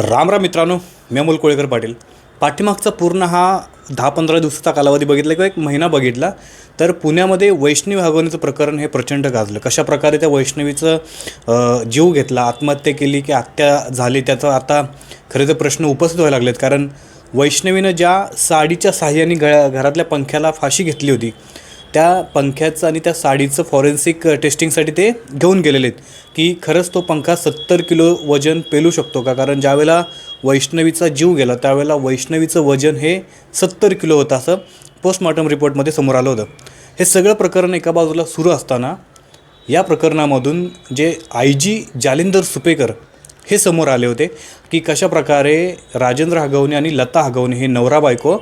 राम राम मित्रांनो मी अमोल कोळेकर पाटील. पाठीमागचा पूर्ण हा दहा पंधरा दिवसाचा कालावधी बघितला किंवा एक महिना बघितला तर पुण्यामध्ये वैष्णवी हगवणीचं प्रकरण हे प्रचंड गाजलं. कशा प्रकारे त्या वैष्णवीचं जीव घेतला आत्महत्या केली की हत्या झाली त्याचा आता खरे तर प्रश्न उपस्थित व्हायला लागलेत. कारण वैष्णवीनं ज्या साडीच्या साह्याने घ घरातल्या पंख्याला फाशी घेतली होती त्या पंख्याचं आणि त्या साडीचं फॉरेन्सिक टेस्टिंगसाठी ते घेऊन गेलेले आहेत. की खरंच तो पंखा सत्तर किलो वजन पेलू शकतो का? कारण ज्यावेळेला वैष्णवीचा जीव गेला त्यावेळेला वैष्णवीचं वजन हे सत्तर किलो होतं असं पोस्टमॉर्टम रिपोर्टमध्ये समोर आलं होतं. हे सगळं प्रकरण एका बाजूला सुरू असताना या प्रकरणामधून जे आय जी जालिंदर सुपेकर हे समोर आले होते की कशा प्रकारे राजेंद्र हगवणे आणि लता हगवणे हे नवरा बायको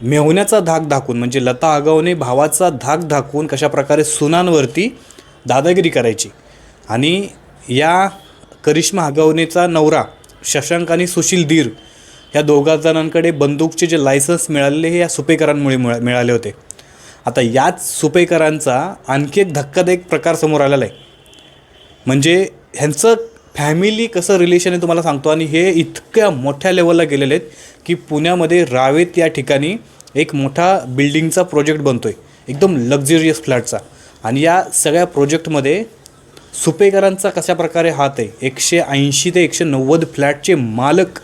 मेहुण्याचा धाक दाखवून म्हणजे लता आगावने भावाचा धाक दाखवून कशा प्रकारे सुनांवरती दादागिरी करायची. आणि या करिश्मा आगावनेचा नवरा शशांक आणि सुशील धीर ह्या दोघा जणांकडे बंदूकचे जे लायसन्स मिळालेले हे या सुपेकरांमुळे मिळा मिळाले होते. आता याच सुपेकरांचा आणखी एक धक्कादायक प्रकार समोर आलेला आहे. म्हणजे ह्यांचं फॅमिली कसं रिलेशन आहे तुम्हाला सांगतो. आणि हे इतक्या मोठ्या लेवलला गेलेले आहेत की पुण्यामध्ये रावेत या ठिकाणी एक मोठा बिल्डिंगचा प्रोजेक्ट बनतो आहे एकदम लक्झरियस फ्लॅटचा आणि या सगळ्या प्रोजेक्टमध्ये सुपेकरांचा कशा प्रकारे हात आहे? एकशे ऐंशी ते एकशे नव्वद फ्लॅटचे मालक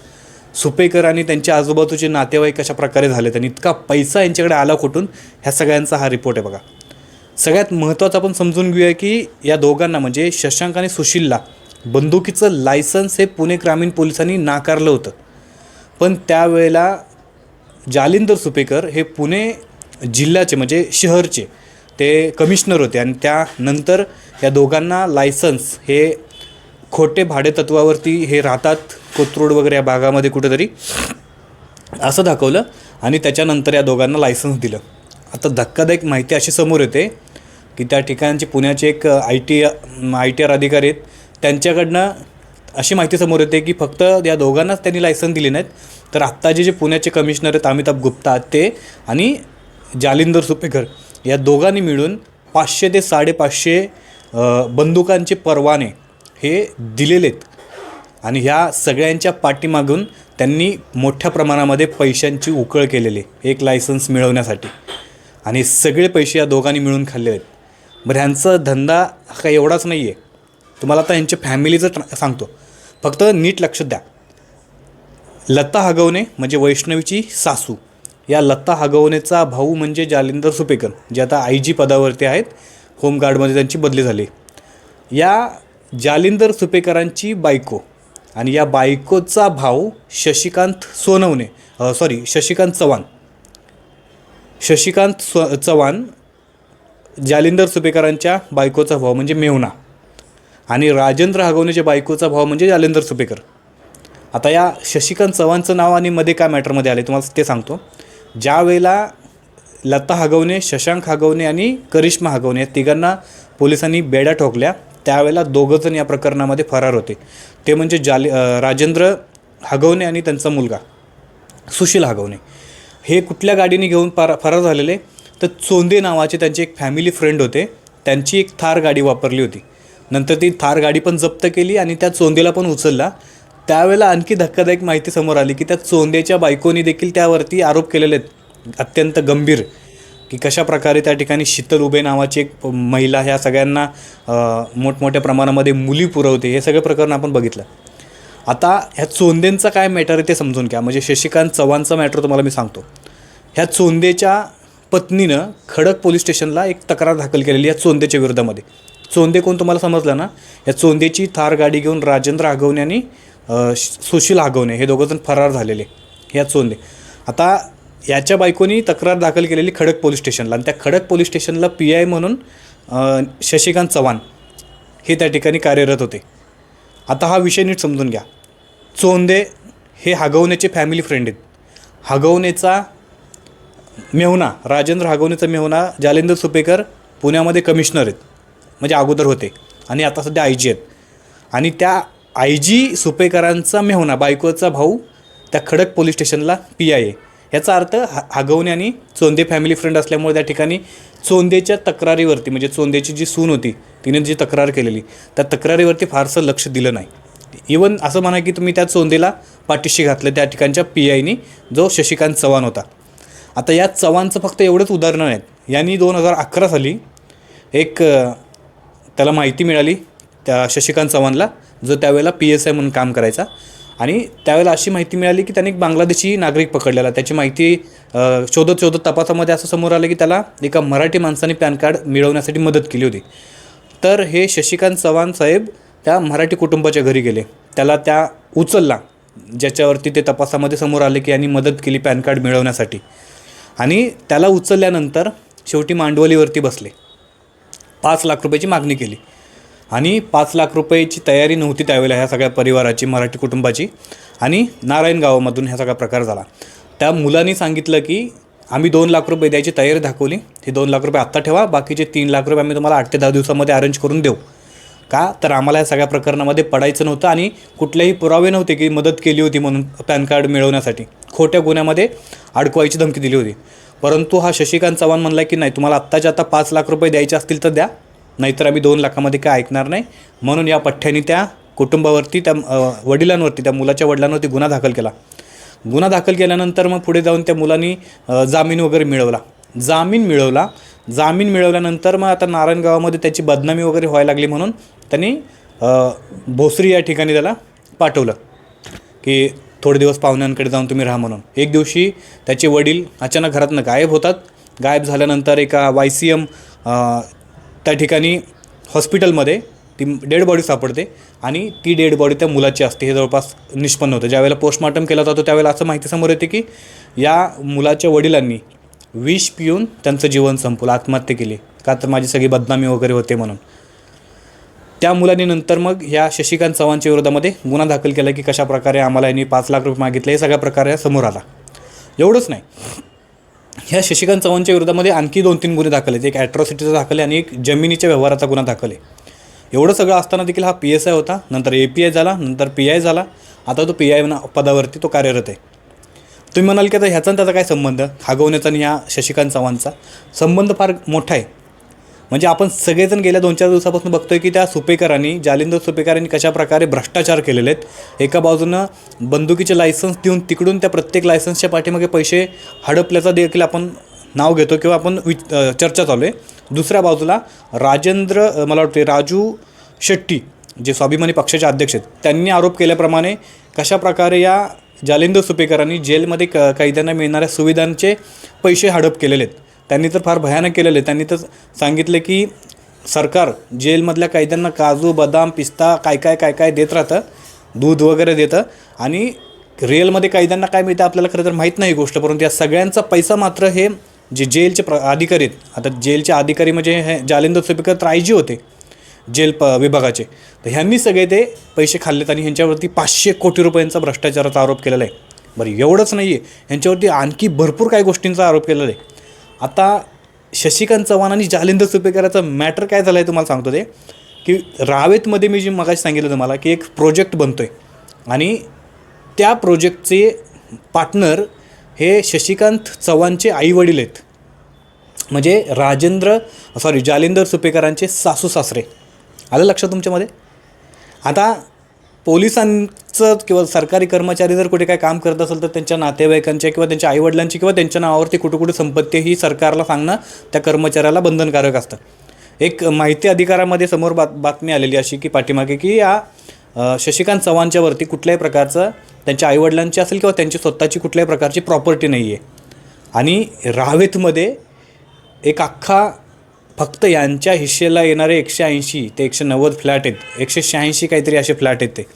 सुपेकर आणि त्यांच्या आजूबाजूचे नातेवाईक कशा प्रकारे झालेत आणि इतका पैसा यांच्याकडे आला कुठून? ह्या सगळ्यांचा हा रिपोर्ट आहे बघा. सगळ्यात महत्त्वाचं आपण समजून घेऊया की या दोघांना म्हणजे शशांक आणि सुशीलला बंदुकीचं लायसन्स हे पुणे ग्रामीण पोलिसांनी नाकारलं होतं. पण त्यावेळेला जालिंदर सुपेकर हे पुणे जिल्ह्याचे म्हणजे शहरचे ते कमिशनर होते. आणि त्यानंतर या दोघांना लायसन्स हे खोटे भाडेतत्वावरती हे राहतात कोथरूड वगैरे या भागामध्ये कुठेतरी असं दाखवलं. आणि त्याच्यानंतर या दोघांना लायसन्स दिलं. आता धक्कादायक माहिती अशी समोर येते की त्या ठिकाणचे पुण्याचे एक I T I T R अधिकारी आहेत. त्यांच्याकडनं अशी माहिती समोर येते की फक्त या दोघांनाच त्यांनी लायसन दिले नाहीत तर आत्ताचे जे पुण्याचे कमिशनर आहेत अमिताभ गुप्ता ते आणि जालिंदर सुपेकर या दोघांनी मिळून पाचशे ते साडेपाचशे बंदुकांचे परवाने हे दिलेले आहेत आणि ह्या सगळ्यांच्या पाठीमागून त्यांनी मोठ्या प्रमाणामध्ये पैशांची उकळ केलेली आहे, एक लायसन्स मिळवण्यासाठी. आणि सगळे पैसे या दोघांनी मिळून खाल्ले आहेत. बरं ह्यांचा धंदा हा काही एवढाच नाही आहे तुम्हाला आता यांच्या फॅमिलीचं ट्रा सांगतो. फक्त नीट लक्ष द्या. लता हगवणे म्हणजे वैष्णवीची सासू. या लता हगवणेचा भाऊ म्हणजे जालिंदर सुपेकर जे आता आय जी पदावरती आहेत. होमगार्डमध्ये त्यांची बदली झाली. या जालिंदर सुपेकरांची बायको आणि या बायकोचा भाऊ शशिकांत सोनवणे सॉरी शशिकांत चव्हाण. शशिकांत स्व चव्हाण जालिंदर सुपेकरांच्या बायकोचा भाऊ म्हणजे मेहुणा. आणि राजेंद्र हगवणेच्या बायकोचा भाव म्हणजे जालेंद्र सुपेकर. आता या शशिकांत चव्हाणचं नाव आणि मध्ये काय मॅटरमध्ये आले तुम्हाला ते सांगतो. ज्या वेळेला लता हगवणे शशांक हगवणे आणि करिश्मा हगवणे या तिघांना पोलिसांनी बेड्या ठोकल्या त्यावेळेला दोघंजण या प्रकरणामध्ये फरार होते. ते म्हणजे जाले राजेंद्र हगवणे आणि त्यांचा मुलगा सुशील हगवणे. हे कुठल्या गाडीने घेऊन पार फरार झालेले? तर चोंदे नावाचे त्यांचे एक फॅमिली फ्रेंड होते. त्यांची एक थार गाडी वापरली होती. नंतर ती थार गाडी पण जप्त केली आणि त्या चोंदेला पण उचलला. त्यावेळेला आणखी धक्कादायक माहिती समोर आली की त्या चोंदेच्या बायकोनी देखील त्यावरती आरोप केलेले आहेत. अत्यंत गंभीर की कशा प्रकारे त्या ठिकाणी शीतल उबे नावाची एक महिला ह्या सगळ्यांना मोठमोठ्या प्रमाणामध्ये मुली पुरवते हे सगळं प्रकरण आपण बघितलं. आता ह्या चोंदेंचा काय मॅटर आहे ते समजून घ्या. म्हणजे शशिकांत चव्हाणचा मॅटर तुम्हाला मी सांगतो. ह्या चोंदेच्या पत्नीनं खडक पोलीस स्टेशनला एक तक्रार दाखल केलेली या चोंदेच्या विरोधामध्ये. चोंदे कोण तुम्हाला समजलं ना? या चोंदेची थार गाडी घेऊन राजेंद्र आगवणे आणि श- सुशील आगवणे हे दोघंजण फरार झालेले ह्या चोंदे. आता याच्या बायकोनी तक्रार दाखल केलेली खडक पोलीस स्टेशनला आणि त्या खडक पोलीस स्टेशनला पी आय म्हणून शशिकांत चव्हाण हे त्या ठिकाणी कार्यरत होते. आता हा विषय नीट समजून घ्या. चोंदे हे हगवण्याचे फॅमिली फ्रेंड आहेत. हागवणेचा मेहुणा राजेंद्र हागवणेचा मेहुणा जालेंद्र सुपेकर पुण्यामध्ये कमिशनर आहेत. म्हणजे अगोदर होते. आणि आता सध्या आय जी आहेत. आणि त्या आय जी सुपेकरांचा मेहुणा बायकोचा भाऊ त्या खडक पोलीस स्टेशनला पी आय ए याचा अर्थ हा हागवणे आणि चोंदे फॅमिली फ्रेंड असल्यामुळे त्या ठिकाणी चोंदेच्या तक्रारीवरती म्हणजे चोंदेची जी सून होती तिने जी तक्रार केलेली त्या तक्रारीवरती फारसं लक्ष दिलं नाही. इवन असं म्हणा की तुम्ही त्या चोंदेला पाठीशी घातलं त्या ठिकाणच्या पी आयनी जो शशिकांत चव्हाण होता. आता या चव्हाणचं फक्त एवढंच उदाहरणं आहेत. यांनी दोन हजार अकरा साली एक त्याला माहिती मिळाली त्या शशिकांत चव्हाणला जो त्यावेळेला पी एस आय म्हणून काम करायचा. आणि त्यावेळेला अशी माहिती मिळाली की त्याने एक बांगलादेशी नागरिक पकडलेला. त्याची माहिती शोधत शोधत तपासामध्ये असं समोर आलं की त्याला एका मराठी माणसाने पॅन कार्ड मिळवण्यासाठी मदत केली होती. तर हे शशिकांत चव्हाण साहेब त्या मराठी कुटुंबाच्या घरी गेले. त्याला त्या उचलला ज्याच्यावरती ते तपासामध्ये समोर आले की यांनी मदत केली पॅन कार्ड मिळवण्यासाठी. आणि त्याला उचलल्यानंतर शेवटी मांडवलीवरती बसले. पाच लाख रुपयाची मागणी केली. आणि पाच लाख रुपयाची तयारी नव्हती त्यावेळेला ह्या सगळ्या परिवाराची मराठी कुटुंबाची. आणि नारायण गावामधून ह्या सगळा प्रकार झाला. त्या मुलांनी सांगितलं की आम्ही दोन लाख रुपये द्यायची तयारी दाखवली. हे दोन लाख रुपये आत्ता ठेवा. बाकीचे तीन लाख रुपये आम्ही तुम्हाला आठ ते दहा दिवसामध्ये अरेंज करून देऊ. का? तर आम्हाला या सगळ्या प्रकरणामध्ये पडायचं नव्हतं आणि कुठलेही पुरावे नव्हते की मदत केली होती म्हणून पॅन कार्ड मिळवण्यासाठी. खोट्या गुन्ह्यामध्ये अडकवायची धमकी दिली होती. परंतु हा शशिकांत चव्हाण म्हणला की नाही तुम्हाला आत्ताच्या आता पाच लाख रुपये द्यायचे असतील तर द्या. नाहीतर आम्ही दोन लाखामध्ये काय ऐकणार नाही. म्हणून या पठ्ठ्याने त्या कुटुंबावरती त्या वडिलांवरती त्या मुलाच्या वडिलांवरती गुन्हा दाखल केला. गुन्हा दाखल केल्यानंतर मग पुढे जाऊन त्या मुलांनी जामीन वगैरे मिळवला. जामीन मिळवला. जामीन मिळवल्यानंतर मग आता नारायणगावामध्ये त्याची बदनामी वगैरे व्हायला लागली म्हणून त्यांनी भोसरी या ठिकाणी त्याला पाठवलं. की थोडे दिवस पाहुण्यांकडे जाऊन तुम्ही राहा म्हणून. एक दिवशी त्याचे वडील अचानक घरातनं गायब होतात. गायब झाल्यानंतर एका वाय सी एम त्या ठिकाणी हॉस्पिटलमध्ये ती डेड बॉडी सापडते आणि ती डेड बॉडी त्या मुलाची असते. हे जवळपास निष्पन्न होतं. ज्यावेळेला पोस्टमॉर्टम केला जातो त्यावेळेला असं माहिती समोर येते की या मुलाच्या वडिलांनी विष पिऊन त्यांचं जीवन संपवलं आत्महत्या केली. का तर माझी सगळी बदनामी वगैरे होते म्हणून. त्या मुलाने नंतर मग ह्या शशिकांत चव्हाणच्या विरोधामध्ये गुन्हा दाखल केला की कशा प्रकारे आम्हाला यांनी पाच लाख रुपये मागितले हे सगळ्या प्रकारे समोर आला. एवढंच नाही. ह्या शशिकांत चव्हाणच्या विरोधामध्ये आणखी दोन तीन गुन्हे दाखल आहेत. एक ॲट्रॉसिटीचा दाखल आहे आणि एक जमिनीच्या व्यवहाराचा गुन्हा दाखल आहे. एवढं सगळं असताना देखील हा पी एस आय होता नंतर ए पी आय झाला नंतर पी आय झाला. आता तो पी आय पदावरती तो कार्यरत आहे. तुम्ही म्हणाल की आता ह्याचा आणि त्याचा काय संबंध? खागवण्याचा आणि ह्या शशिकांत चव्हाणचा संबंध फार मोठा आहे. म्हणजे आपण सगळेजण गेल्या दोन चार दिवसापासून बघतोय की त्या सुपेकरांनी जालिंदर सुपेकरांनी कशाप्रकारे भ्रष्टाचार केलेले आहेत. एका बाजूनं बंदुकीचे लायसन्स देऊन तिकडून त्या प्रत्येक लायसन्सच्या पाठीमागे पैसे हडपल्याचा देखील आपण नाव घेतो किंवा आपण वि चर्चा चालू आहे. दुसऱ्या बाजूला राजेंद्र मला वाटते राजू शेट्टी जे स्वाभिमानी पक्षाचे अध्यक्ष आहेत त्यांनी आरोप केल्याप्रमाणे कशा प्रकारे या जालिंदर सुपेकरांनी जेलमध्ये क कैद्यांना मिळणाऱ्या सुविधांचे पैसे हडप केलेले आहेत. त्यांनी तर फार भयानक केलेलं. आहे त्यांनी तर सांगितलं की सरकार जेलमधल्या कैद्यांना काजू बदाम पिस्ता काय काय काय काय देत राहतं. दूध वगैरे देतं. आणि रिअलमध्ये कैद्यांना काय मिळतं आपल्याला खरं तर माहीत नाही गोष्ट परंतु या सगळ्यांचा पैसा मात्र हे जे जेलचे प्र अधिकारी आहेत आता जेलचे अधिकारी म्हणजे हे जालिंदर सुपेकर तर जी होते जेल प विभागाचे. तर ह्यांनी सगळे ते पैसे खाल्लेत आणि ह्यांच्यावरती पाचशे कोटी रुपयांचा भ्रष्टाचाराचा आरोप केलेला आहे. बरं एवढंच नाही आहे ह्यांच्यावरती आणखी भरपूर काही गोष्टींचा आरोप केलेला आहे. आता शशिकांत चव्हाण आणि जालिंदर सुपेकराचं मॅटर काय झालं आहे तुम्हाला सांगतो ते? की रावेतमध्ये मी जे मगाशी सांगितलं तुम्हाला की एक प्रोजेक्ट बनतो आहे आणि त्या प्रोजेक्टचे पार्टनर हे शशिकांत चव्हाणचे आईवडील आहेत. म्हणजे राजेंद्र सॉरी जालिंदर सुपेकरांचे सासू सासरे. आलं लक्षात तुमच्यामध्ये? आता पोलिसांचं किंवा सरकारी कर्मचारी जर कुठे काय काम करत असेल तर त्यांच्या नातेवाईकांच्या किंवा त्यांच्या आईवडिलांची किंवा त्यांच्या नावावरती कुठे कुठे संपत्ती ही सरकारला सांगणं त्या कर्मचाऱ्याला बंधनकारक असतं. एक माहिती अधिकारामध्ये समोर बात बातमी आलेली अशी की पाठीमागे की या शशिकांत चव्हाणच्यावरती कुठल्याही प्रकारचं त्यांच्या आईवडिलांची असेल किंवा त्यांची स्वतःची कुठल्याही प्रकारची प्रॉपर्टी नाही आहे आणि रावेतमध्ये एक अख्खा फक्त यांच्या हिशेला येणारे एकशे ऐंशी ते एकशे नव्वद फ्लॅट आहेत. एकशे शहाऐंशी काहीतरी असे फ्लॅट आहेत ते.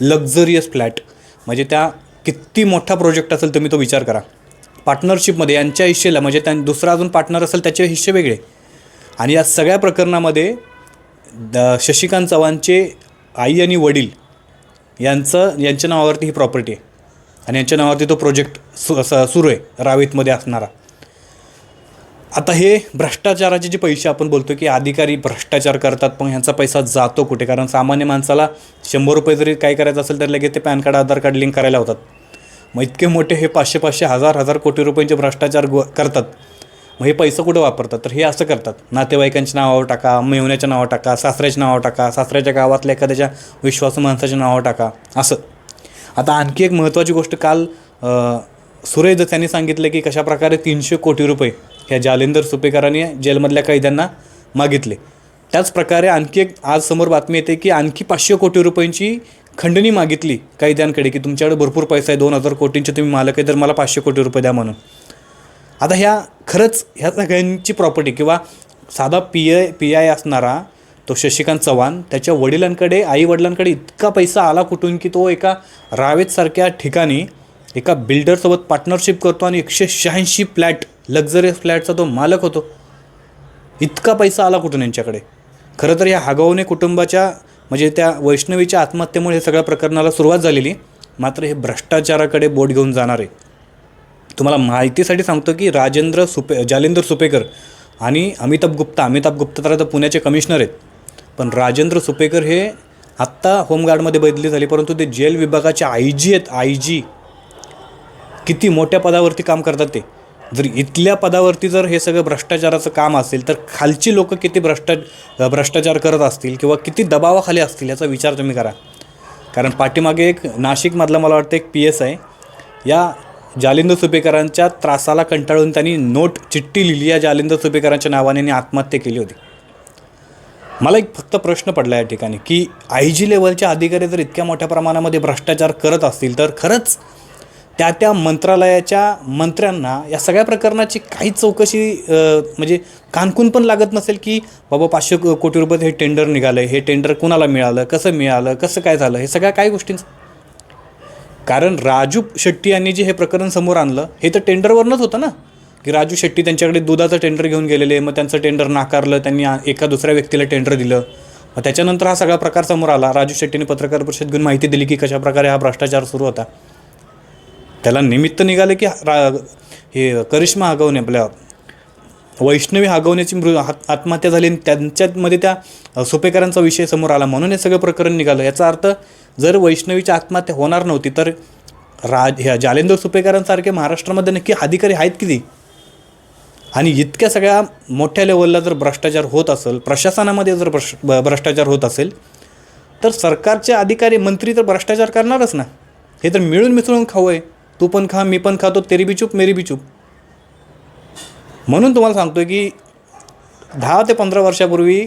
Luxurious flat. म्हणजे त्या किती मोठा प्रोजेक्ट असेल तुम्ही तो विचार करा. पार्टनरशिपमध्ये यांच्या हिश्शेला म्हणजे त्या दुसरा अजून पार्टनर असेल त्याचे हिस्से वेगळे. आणि या सगळ्या प्रकरणामध्ये द शशिकांत चव्हाणचे आई आणि वडील यांचं यांच्या नावावरती ही प्रॉपर्टी आहे. आणि यांच्या नावावरती तो प्रोजेक्ट सु स- सुरू आहे रावेतमध्ये असणारा. आता हे भ्रष्टाचाराचे जे पैसे आपण बोलतो की अधिकारी भ्रष्टाचार करतात पण ह्यांचा पैसा जातो कुठे? कारण सामान्य माणसाला शंभर रुपये जरी काय करायचं असेल तर लगेच ते PAN card Aadhaar card link करायला होतात मग इतके मोठे हे पाचशे पाचशे हजार हजार कोटी रुपयांचे भ्रष्टाचार गो करतात. मग हे पैसे कुठं वापरतात? तर हे असं करतात. नातेवाईकांच्या नावावर टाका मेवण्याच्या नावावर टाका सासऱ्याच्या नावावर टाका सासऱ्याच्या गावातल्या एखाद्याच्या विश्वासू माणसाच्या नावावर टाका. असं. आता आणखी एक महत्त्वाची गोष्ट काल सुरेश यांनी सांगितलं की कशाप्रकारे तीनशे कोटी रुपये ह्या जालिंदर सुपेकरांनी जेलमधल्या कैद्यांना मागितले. त्याचप्रकारे आणखी एक आज समोर बातमी येते की आणखी पाचशे कोटी रुपयांची खंडणी मागितली कैद्यांकडे की तुमच्याकडे भरपूर पैसा आहे दोन हजार कोटींचे तुम्ही मालक आहे तर मला पाचशे कोटी रुपये द्या म्हणून. आता ह्या खरंच ह्या सगळ्यांची प्रॉपर्टी किंवा साधा पी आय पी आय असणारा तो शशिकांत चव्हाण त्याच्या वडिलांकडे आई वडिलांकडे इतका पैसा आला कुठून की तो एका रावेतसारख्या ठिकाणी एका बिल्डरसोबत पार्टनरशिप करतो आणि एकशे शहाऐंशी फ्लॅट लक्झरियस फ्लॅटचा तो मालक होतो. इतका पैसा आला कुठून यांच्याकडे? खरं तर या हागवणे कुटुंबाच्या म्हणजे त्या वैष्णवीच्या आत्महत्येमुळे हे सगळ्या प्रकरणाला सुरुवात झालेली. मात्र हे भ्रष्टाचाराकडे बोट घेऊन जाणार. आहे तुम्हाला माहितीसाठी सांगतो की राजेंद्र सुपे जालेंद्र सुपेकर आणि अमिताभ गुप्ता अमिताभ गुप्ता तर आता पुण्याचे कमिशनर आहेत. पण राजेंद्र सुपेकर हे आत्ता होमगार्डमध्ये बदली झाली परंतु ते जेल विभागाचे आय जी आहेत आय जी. किती मोठ्या पदावरती काम करतात ते? जर इथल्या पदावरती जर हे सगळं भ्रष्टाचाराचं काम असेल तर खालची लोकं किती भ्रष्टा भ्रष्टाचार करत असतील किंवा किती दबावाखाली असतील याचा विचार तुम्ही करा. कारण पाठीमागे एक नाशिकमधला मला वाटतं एक पी एस आहे. या जालिंदर सुपेकरांच्या त्रासाला कंटाळून त्यांनी नोट चिठ्ठी लिहिली. या जालिंदर सुपेकरांच्या नावाने आणि आत्महत्या केली होती. मला एक फक्त प्रश्न पडला या ठिकाणी की आय जी लेवलच्या अधिकारी जर इतक्या मोठ्या प्रमाणामध्ये भ्रष्टाचार करत असतील तर खरंच त्या त्या मंत्रालयाच्या मंत्र्यांना या सगळ्या प्रकरणाची काही चौकशी म्हणजे कानकून पण लागत नसेल की बाबा पाचशे कोटी रुपये हे टेंडर निघालं हे टेंडर कुणाला मिळालं कसं मिळालं कसं काय झालं हे सगळ्या काय गोष्टींचं. कारण राजू शेट्टी यांनी जे हे प्रकरण समोर आणलं हे तर टेंडरवरनंच होतं ना. की राजू शेट्टी त्यांच्याकडे दुधाचं टेंडर घेऊन गेलेले मग त्यांचं टेंडर नाकारलं त्यांनी एका दुसऱ्या व्यक्तीला टेंडर दिलं. मग त्याच्यानंतर हा सगळा प्रकार समोर आला. राजू शेट्टीने पत्रकार परिषद घेऊन माहिती दिली की कशाप्रकारे हा भ्रष्टाचार सुरू होता. त्याला निमित्त निघाले की रा हे करिश्मा हगवणे आपल्या वैष्णवी हगवण्याची मृ आत्महत्या झाली आणि त्यांच्यामध्ये त्या सुपेकरांचा विषय समोर आला. म्हणून हे सगळं प्रकरण निघालं. याचा अर्थ जर वैष्णवीची आत्महत्या होणार नव्हती तर राज ह्या जालेंदर सुपेकरांसारखे महाराष्ट्रामध्ये नक्की अधिकारी आहेत किती आणि इतक्या सगळ्या मोठ्या लेवलला जर भ्रष्टाचार होत असेल प्रशासनामध्ये जर भ्रष् ब- भ्रष्टाचार होत असेल तर सरकारचे अधिकारी मंत्री तर भ्रष्टाचार करणारच ना. हे तर मिळून मिसळून खाऊ आहे. तू पण खा मी पण खातो तेरी बी चूप मेरी बी चूप. म्हणून तुम्हाला सांगतोय की दहा ते पंधरा वर्षापूर्वी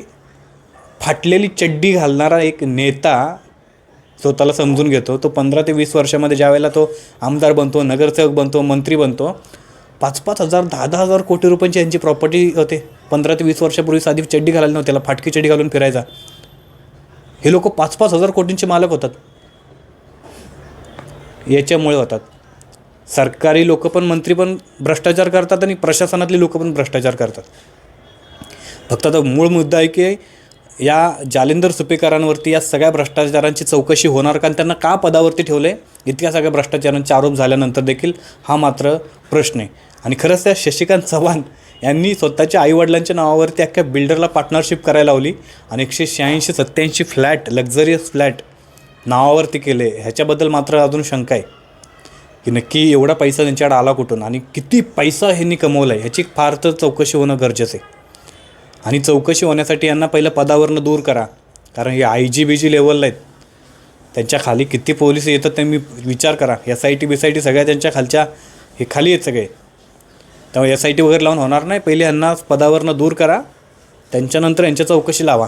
फाटलेली चड्डी घालणारा एक नेता स्वतःला समजून घेतो. तो पंधरा ते वीस वर्षामध्ये ज्यावेळेला तो आमदार बनतो नगरसेवक बनतो मंत्री बनतो पाच पाच हजार दहा दहा हजार कोटी रुपयांची यांची प्रॉपर्टी होते. पंधरा ते वीस वर्षापूर्वी साधी चड्डी घालायला नव्हती त्याला फाटकी चड्डी घालून फिरायचा. हे लोक पाच पाच हजार कोटींचे मालक होतात. याच्यामुळे होतात. सरकारी लोक पण मंत्री पण भ्रष्टाचार करतात आणि प्रशासनातली लोक पण भ्रष्टाचार करतात. फक्त आता मूळ मुद्दा आहे की या जालिंदर सुपेकरांवरती या सगळ्या भ्रष्टाचारांची चौकशी होणार कारण त्यांना का पदावरती ठेवले इतक्या सगळ्या भ्रष्टाचारांचे आरोप झाल्यानंतर देखील हा मात्र प्रश्न आहे. आणि खरंच त्या शशिकांत चव्हाण यांनी स्वतःच्या आईवडिलांच्या नावावरती अख्ख्या बिल्डरला पार्टनरशिप करायला लावली आणि एकशे शहाऐंशी सत्त्याऐंशी फ्लॅट लक्झरियस फ्लॅट नावावरती केले. ह्याच्याबद्दल मात्र अजून शंका आहे. की नक्की एवढा पैसा त्यांच्याकडे आला कुठून आणि किती पैसा ह्यांनी कमवला आहे ह्याची फार तर चौकशी होणं गरजेचं आहे. आणि चौकशी होण्यासाठी यांना पहिलं पदावरनं दूर करा कारण हे आय जी बी जी लेवलला आहेत. त्यांच्या खाली किती पोलीस येतात ते मी विचार करा. S I T B I T सगळ्या त्यांच्या खालच्या हे खाली आहेत सगळे. त्यामुळे एस आय टी वगैरे लावून होणार नाही. पहिले यांना पदावरनं दूर करा. त्यांच्यानंतर यांच्या चौकशी लावा.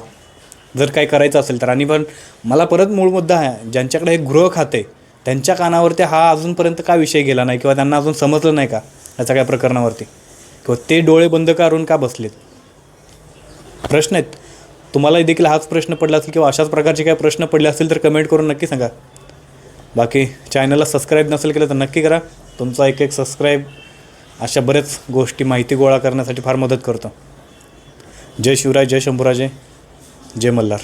जर काय करायचं असेल तर. आणि पण मला परत मूळ मुद्दा आहे ज्यांच्याकडे हे गृह खाते त्यांच्या कानावरती हा अजूनपर्यंत का विषय गेला नाही किंवा त्यांना अजून समजलं नाही का या सगळ्या प्रकरणावरती? किंवा ते डोळे बंद करून का बसलेत? प्रश्न आहेत. तुम्हाला देखील हाच प्रश्न पडला असेल किंवा अशाच प्रकारचे काही प्रश्न पडले असतील तर कमेंट करून नक्की सांगा. बाकी चॅनलला सबस्क्राईब नसेल केलं तर नक्की करा. तुमचा एक एक सबस्क्राईब अशा बऱ्याच गोष्टी माहिती गोळा करण्यासाठी फार मदत करतो. जय शिवराय जय शंभूराजे जय मल्हार.